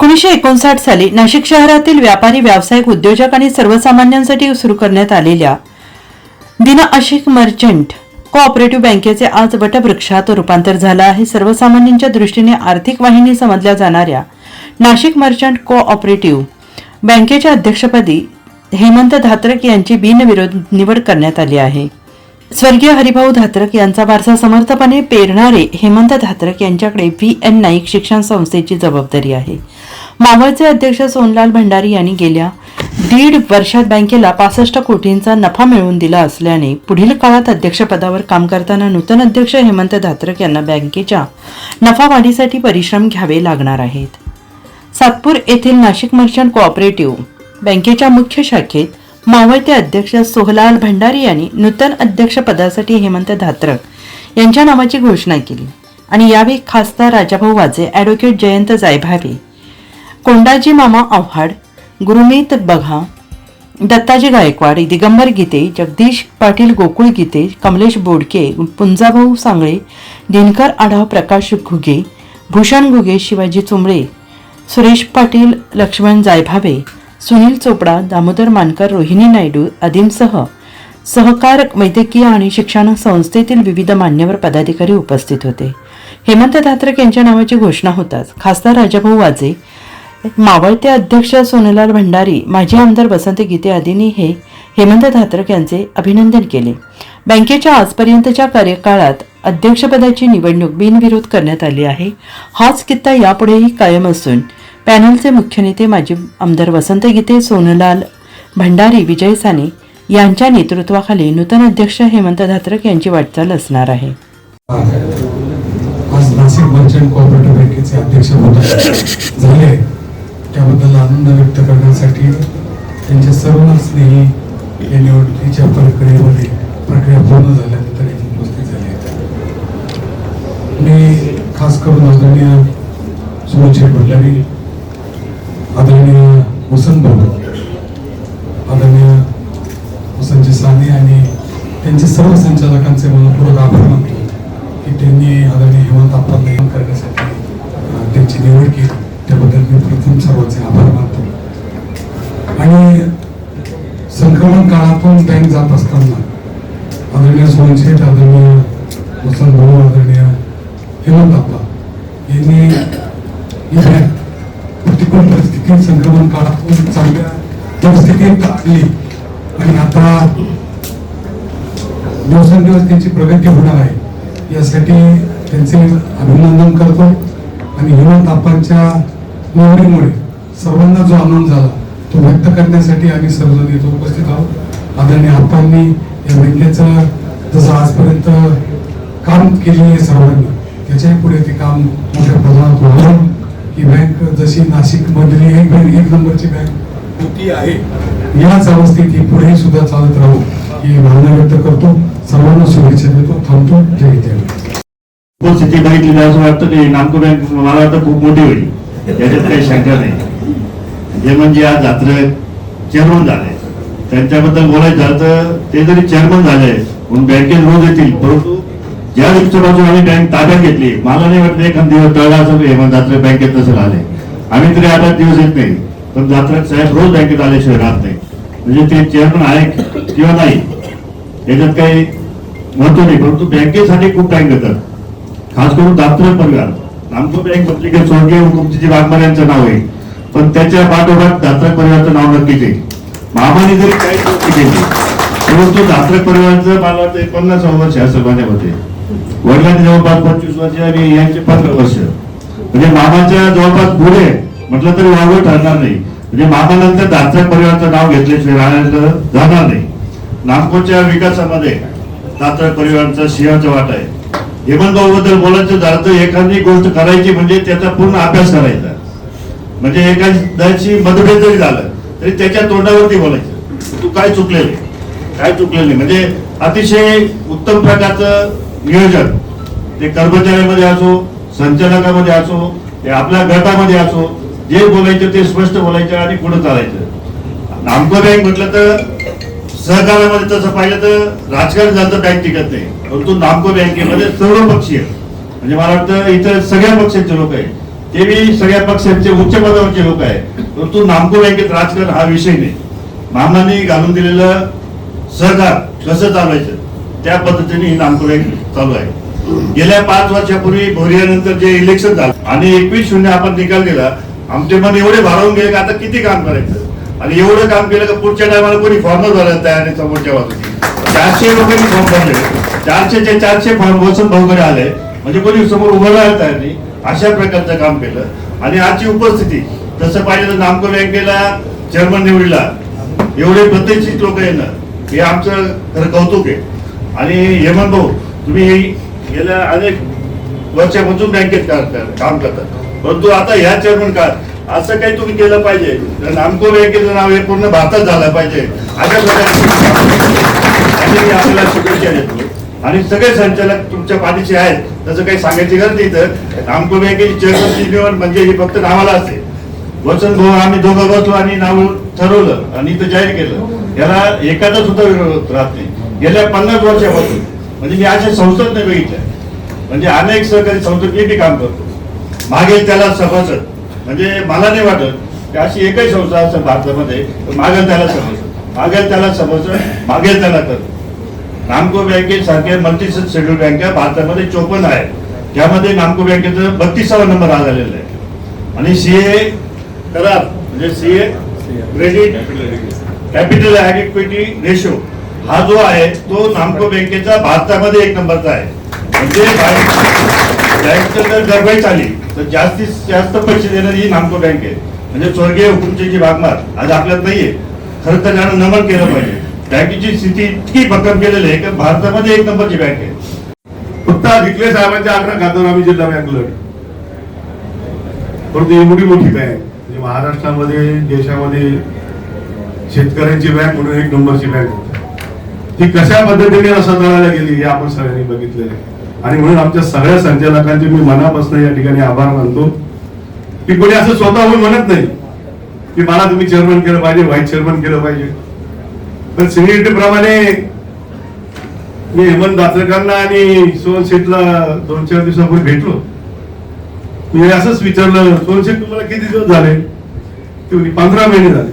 एकोणीसशे एकोणसाठ साली नाशिक शहरातील व्यापारी व्यावसायिक उद्योजक आणि सर्वसामान्यांसाठी सुरू करण्यात आलेल्या दिना आशिक मर्चंट कोऑपरेटिव्ह बँकेचे आज वटवृक्षात रूपांतर झालं आहे. सर्वसामान्यांच्या दृष्टीने आर्थिक वाहिनी समजल्या जाणाऱ्या नाशिक मर्चंट कोऑपरेटिव्ह बँकेच्या अध्यक्षपदी हेमंत धात्रक यांची बिनविरोध निवड करण्यात आली आहे. स्वर्गीय हरिभाऊ धात्रक यांचा वारसा समर्थपणे पेरणारे हेमंत धात्रक यांच्याकडे व्ही एन नाईक शिक्षण संस्थेची जबाबदारी आहे. मावळचे अध्यक्ष सोनलाल भंडारी यांनी गेल्या दीड वर्षात बँकेला पासष्ट कोटींचा नफा मिळवून दिला असल्याने पुढील काळात अध्यक्षपदावर काम करताना नूतन अध्यक्ष हेमंत धात्रक यांना बँकेच्या नफा वाढीसाठी परिश्रम घ्यावे लागणार आहेत. सातपूर येथील नाशिक मर्चंट कोऑपरेटिव्ह बँकेच्या मुख्य शाखेत मावळते अध्यक्ष सोहलाल भंडारी यांनी नूतन अध्यक्षपदासाठी हेमंत धात्रक यांच्या नावाची घोषणा केली. आणि यावेळी खासदार राजाभाऊ वाजे ॲडव्होकेट जयंत जायभावे कोंडाजी मामा आव्हाड गुरुमीत बघा दत्ताजी गायकवाड दिगंबर गीते जगदीश पाटील गोकुळ गीते कमलेश बोडके पुंजाभाऊ सांगळे दिनकर आढाव प्रकाश घुगे भूषण घुगे शिवाजी चुंबळे सुरेश पाटील लक्ष्मण जायभावे सुनील चोपडा दामोदर मानकर रोहिणी नायडू आदींसह सहकार वैद्यकीय आणि शिक्षण संस्थेतील विविध मान्यवर पदाधिकारी उपस्थित होते. हेमंत धात्रक यांच्या नावाची घोषणा होताच. खासदार राजाभाऊ वाजे मावळते अध्यक्ष सोनलाल भंडारी माजी आमदार वसंत गीते आदींनी हे हेमंत धात्रक यांचे अभिनंदन केले. बँकेच्या आजपर्यंतच्या कार्यकाळात अध्यक्षपदाची निवडणूक बिनविरोध करण्यात आली आहे. हाच कित्ता यापुढेही कायम असून पॅनलचे मुख्य नेते माजी आमदार वसंत गीते सोनलाल भंडारी विजय साने यांच्या नेतृत्वाखाली नूतन अध्यक्ष हेमंत धात्रक यांची वाटचाल असणार आहे. आज नाशिक मर्चंट कोऑपरेटिव्ह बँकेचे अध्यक्ष झाले. त्याबद्दल आनंद व्यक्त करण्यासाठी त्यांच्या सर्व स्नेही या निवडणुकीच्या प्रक्रियेमध्ये प्रक्रिया पूर्ण झाल्यानंतर इथे उपस्थित झाले मी खास करून आदरणीय सुमनशेठ भंडारी आदरणीय वसंत भाऊ आदरणीय वसंतजी साने आणि त्यांचे सर्व संचालकांचे मनपूर्वक आभार मानतो की त्यांनी आदरणीय हेमंत आपण काम करण्यासाठी त्यांची निवड केली. त्याबद्दल मी प्रथम सर्वांचे आभार मानतो. आणि संक्रमण काळातून बँक जात असताना आदरणीय सोनशेठ आदरणीय वसंत भाऊ आदरणीय हेमंत आप्पा यांनी ही बँक प्रतिकूल परिस्थितीत संक्रमण काळातून चांगल्या परिस्थितीत आणली आणि आता दिवसेंदिवस त्यांची प्रगती होणार आहे. यासाठी त्यांचे अभिनंदन करतो. आणि हेमंत आपांच्या निवडीमुळे सर्वांना जो आनंद झाला तो व्यक्त करण्यासाठी आम्ही सर्वजण इथं उपस्थित आहोत. आदरणीय आपांनी या बँकेचं जसं आजपर्यंत काम केले आहे सर्वांनी त्याच्याही पुढे ते काम मोठ्या प्रमाणात वाढवून ही बँक जशी नाशिक मधली एक बँक एक नंबरची बँक होती आहे. याच अवस्थेत ही पुढे सुद्धा चालत राहू ही भावना व्यक्त करतो. सर्वांना शुभेच्छा देतो. थांबतो. जय जय परिस्थिती बघितली असं वाटतं की नामको बँक मला वाटतं खूप मोठी होईल. त्याच्यात काही शंका नाही. जे म्हणजे आज जात्र चेअरमन झाले. त्यांच्याबद्दल बोलायचं झालं तर ते जरी चेअरमन झाले म्हणून बँकेत रोज येतील. परंतु ज्या दिवसापासून आम्ही बँक ताब्यात घेतली मला नाही वाटत एखाद दिवस टळला असं हेमंत जात्रे बँकेत नसेल आले आम्ही तरी आठ दिवस येत नाही. पण जात्रा साहेब रोज बँकेत आल्याशिवाय राहत नाही. म्हणजे ते चेअरमन आहे किंवा नाही याच्यात काही महत्त्व नाही. परंतु बँकेसाठी खूप टाइम देतात खास करून दात्र परिवार आमचं बँक पत्रिकेत स्वर्गीय हुकुमजी वाघमार यांचं नाव आहे. पण त्याच्या पाठोपाठ दात्रक परिवाराचं नाव नक्कीच आहे. मामाने जरी काही गोष्टी केली परंतु दात्रक परिवाराचं मला वाटतं पन्नास वर्ष असेल माझ्यामध्ये वडिलांचे जवळपास पंचवीस वर्ष आणि यांचे पंधरा वर्ष. म्हणजे मामाच्या जवळपास पुढे म्हटलं तरी वावळ ठरणार नाही. म्हणजे मामानंतर दात्रक परिवाराचं नाव घेतल्याशिवाय राहण्याचं जाणार नाही. नागपूरच्या विकासामध्ये दात्रक परिवाराचा सिंहाचा वाटा आहे. हेमंत भाऊ बद्दल बोलायचं झालं तर एखादी गोष्ट करायची म्हणजे त्याचा पूर्ण अभ्यास करायचा. म्हणजे एखाद्याची मतभेद जरी झालं तरी त्याच्या तोंडावरती बोलायचं. तू काय चुकलेलं काय चुकलेलं म्हणजे अतिशय उत्तम प्रकारचं नियोजन. ते कर्मचाऱ्यामध्ये असो संचालकामध्ये असो ते आपल्या गटामध्ये असो जे बोलायचं ते स्पष्ट बोलायचं आणि पुढे चालायचं. नामको बँक म्हटलं तर सहकारामध्ये तसं पाहिलं तर राजकारण झालं बँक टिकत नाही. परंतु नामको बँकेमध्ये सर्व पक्षीय. म्हणजे मला वाटतं इथं सगळ्या पक्षाचे लोक आहेत. ते बी सगळ्या पक्षांचे उच्च पदावरचे लोक आहे परंतु नामको बँकेत राजकारण हा विषय नाही. मामाने घालून दिलेलं सहकार कसं चालवायचं त्या पद्धतीने ही नामको बँक चालू आहे. गेल्या पाच वर्षापूर्वी भोरियानंतर जे इलेक्शन झालं आणि एकवीस शून्य आपण निकाल दिला आमचे मन एवढे भारावून गेले की आता किती काम करायचं? आणि एवढं काम केलं का पुढच्या टायमाला कोणी फॉर्म भरायला तयार नाही समोरच्या बाजूने चारशे लोकांनी फॉर्म भरले. चारशेचे चारशे फॉर्म वसंत भाऊकडे आले. म्हणजे कोणी समोर उभं राहायला तयार नाही. अशा प्रकारचं काम केलं. आणि आजची उपस्थिती जसं पाहिलं तर नामको बँकेला चेअरमन निवडला. एवढे प्रतिष्ठित लोक येणं हे आमचं खरं कौतुक आहे. आणि हेमंत भाऊ तुम्ही गेल्या अनेक वर्षापासून बँकेत काम करतात परंतु आता ह्या चेअरमन का? असं काही तुम्ही केलं पाहिजे. तर नामको बँकेचं नाव हे पूर्ण भारतात झालं पाहिजे. अशा प्रकारे आपल्याला शुभेच्छा देतो. आणि सगळे संचालक तुमच्या पाठीशी आहेत. तसं काही सांगायची गरज नाही तर नामको बँकेची चेअरमनची निवड म्हणजे ही फक्त नावाला असते. वचन भाऊ आम्ही दोघं बसलो आणि नाव ठरवलं. आणि इथं जाहीर केलं. याला एखादा सुद्धा विरोध राहत नाही. गेल्या पन्नास वर्षापासून. म्हणजे मी अशा संसद नाही बघितल्या. म्हणजे अनेक सहकारी संसद मी बी काम करतो. मागेल त्याला सभासद म्हणजे मला नाही वाटत की अशी एकही संस्था असेल भारतामध्ये मागेल त्याला सभासद मागेल त्याला सभासद मागेल त्याला कर नामको बँके सारखे मल्टी शेड्यूल बँका भारतामध्ये चोपन्न आहे त्यामध्ये नामको बँकेचं बत्तीसावा नंबर हा झालेला आहे. आणि सीए करार म्हणजे CA credit capital adequacy ratio हा जो आहे तो नामको बँकेचा भारतामध्ये एक नंबरचा आहे. म्हणजे बँक जर गडबड आली तर जास्तीत जास्त पैसे देणारी ही नामको बँक आहे. म्हणजे स्वर्गीय हुकुमची भागमार आज आपल्यात नाहीये. खरं तर त्यानं नमन केलं पाहिजे. बँकेची स्थिती इतकी भक्कम केलेली आहे की भारतामध्ये एक नंबरची बँक आहे. फक्त विकले साहेबांच्या आग्रह खात्यावर आम्ही जिल्हा बँक लढ परंतु एवढी मोठी बँक म्हणजे महाराष्ट्रामध्ये देशामध्ये शेतकऱ्यांची बँक म्हणून एक नंबरची बँक ही ती कशा पद्धतीने असं गेली हे आपण सगळ्यांनी बघितलेलं आहे. आणि म्हणून आमच्या सगळ्या संचालकांचे मी मनापासून या ठिकाणी आभार मानतो. की कोणी असं स्वतःहून म्हणत नाही की मला तुम्ही चेअरमन केलं पाहिजे व्हाईस चेअरमन केलं पाहिजे. पण सिनियरिटी प्रमाणे मी हेमंत दासरकरांना आणि सोहन शेठला दोन चार दिवसापूर्वी भेटलो. मी असंच विचारलं सोहन शेठ तुम्हाला किती दिवस झाले? ते पंधरा महिने झाले.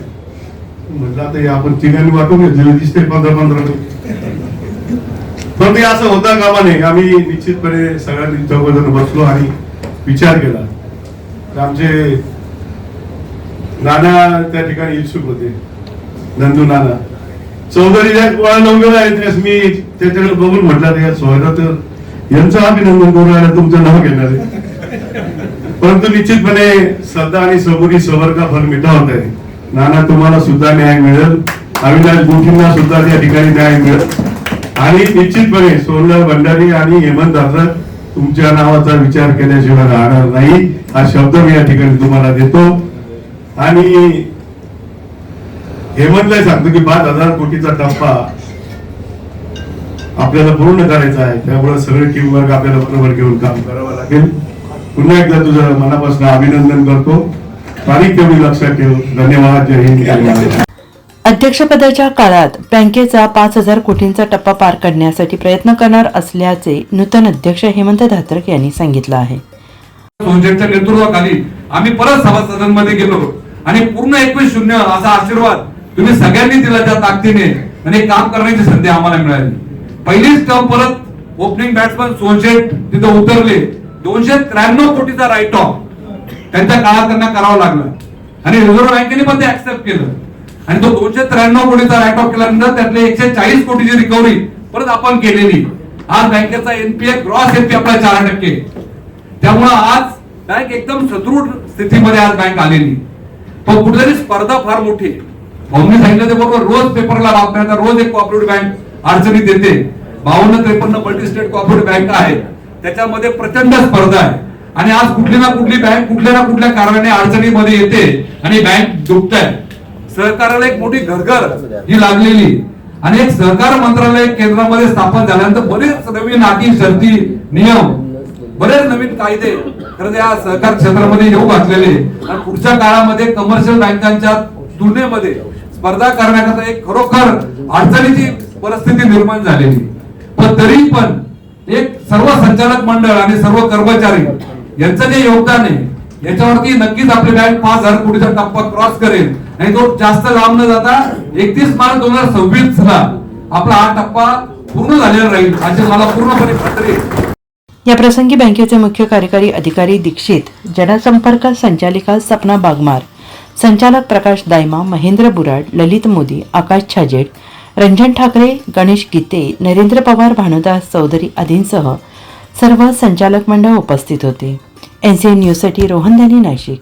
म्हटलं आता आपण तिघांनी वाटून घेतलेले दिसते पंधरा पंधरा महिने पण ते असं होता कामा नाही आम्ही निश्चितपणे सगळ्यांनी चौघजण बसलो आणि विचार केला. आमचे नाना त्या ठिकाणी इच्छुक होते. नंदू नाना. चौधरी मी त्याच्याकडे बघून म्हटलं ते सोयरा तर यांचं अभिनंदन करून राहिलं तुमचं नाव घेणार आहे. परंतु निश्चितपणे श्रद्धा आणि सबुरी सबर का फल मिटावत आहे. नाना तुम्हाला सुद्धा न्याय मिळेल. अविनाश गोठींना सुद्धा त्या ठिकाणी न्याय मिळेल. आणि निश्चितपणे सोनलाल भंडारी आणि हेमंत दादा तुमच्या नावाचा विचार केल्याशिवाय राहणार नाही. हा शब्द मी या ठिकाणी तुम्हाला देतो. आणि हेमंतला सांगतो की पाच हजार कोटीचा टप्पा आपल्याला पूर्ण करायचा आहे. त्यामुळे सगळे टीम वर्क आपल्याला बरोबर घेऊन काम करावं लागेल. पुन्हा एकदा तुझं मनापासून अभिनंदन करतो. तारीख तेवढी लक्षात ठेव. धन्यवाद. जय हिंद. अध्यक्षपदाच्या काळात बँकेचा पाच हजार कोटींचा टप्पा पार करण्यासाठी प्रयत्न करणार असल्याचे नूतन अध्यक्ष हेमंत धात्रक यांनी सांगितलं आहे. सोनशेठच्या नेतृत्वाखाली आम्ही परत सभासदांमध्ये गेलो आणि पूर्ण एकवीस शून्य असा आशीर्वाद तुम्ही सगळ्यांनी दिला त्या ताकदीने आणि काम करण्याची संधी आम्हाला मिळाली. पहिलीच टर्म परत ओपनिंग बॅट्समन सोनशेठ तिथं उतरले. दोनशे त्र्याण्णव कोटीचा राईट ऑफ त्यांच्या काळात त्यांना करावं लागलं. आणि रिझर्व्ह बँकेने पण ते ऍक्सेप्ट केलं. आणि तो दोनशे त्र्याण्णव कोटीचा राईट ऑफ केल्यानंतर त्यातले एकशे चाळीस कोटीची रिकव्हरी परत आपण केलेली. आज बँकेचा एनपीए ग्रॉस एनपीए आपला चार टक्के. त्यामुळं आज बँक एकदम सदृढ स्थितीमध्ये आज बँक आलेली. पण कुठेतरी स्पर्धा फार मोठी आहे. भाऊंनी सांगितलं ते बरोबर रोज पेपरला बातम्या रोज एक कॉपरेटिव्ह बँक अडचणीत येते बावन्न त्रेपन्न मल्टी स्टेट कॉर्पोरेट बँक आहे. त्याच्यामध्ये प्रचंड स्पर्धा आहे. आणि आज कुठली ना कुठली बँक कुठल्या ना कुठल्या कारणाने अडचणीमध्ये येते आणि बँक डुबत आहे सहकाराला एक मोठी घरघर ही लागलेली. आणि एक सहकार मंत्रालय केंद्रामध्ये स्थापन झाल्यानंतर बरेच नवीन अटी शर्ती नियम बरेच नवीन कायदे खरं या सहकार क्षेत्रामध्ये येऊ घातलेले. आणि पुढच्या काळामध्ये कमर्शियल बँकांच्या तुलनेमध्ये स्पर्धा करण्याकरता एक खरोखर अडचणीची परिस्थिती निर्माण झालेली. पण तरी पण एक सर्व संचालक मंडळ आणि सर्व कर्मचारी यांचं जे योगदान आहे याच्यावरती नक्कीच आपली बँक पाच हजार कोटीचा टप्पा क्रॉस करेल. आणि तो जास्त लांब न जाता एकतीस मार्च दोन हजार सव्वीस ला आपला हा टप्पा पूर्ण झालेला राहील. अशी मला पूर्णपणे खात्री या प्रसंगी बँकेचे मुख्य कार्यकारी अधिकारी दीक्षित जनसंपर्क संचालिका सपना बागमार संचालक प्रकाश दायमा महेंद्र बुराड ललित मोदी आकाश छाजेड रंजन ठाकरे गणेश गीते नरेंद्र पवार भानुदास चौधरी आदींसह सर्व संचालक मंडळ उपस्थित होते. एनसीएन न्यूजसाठी रोहन दानी नाशिक.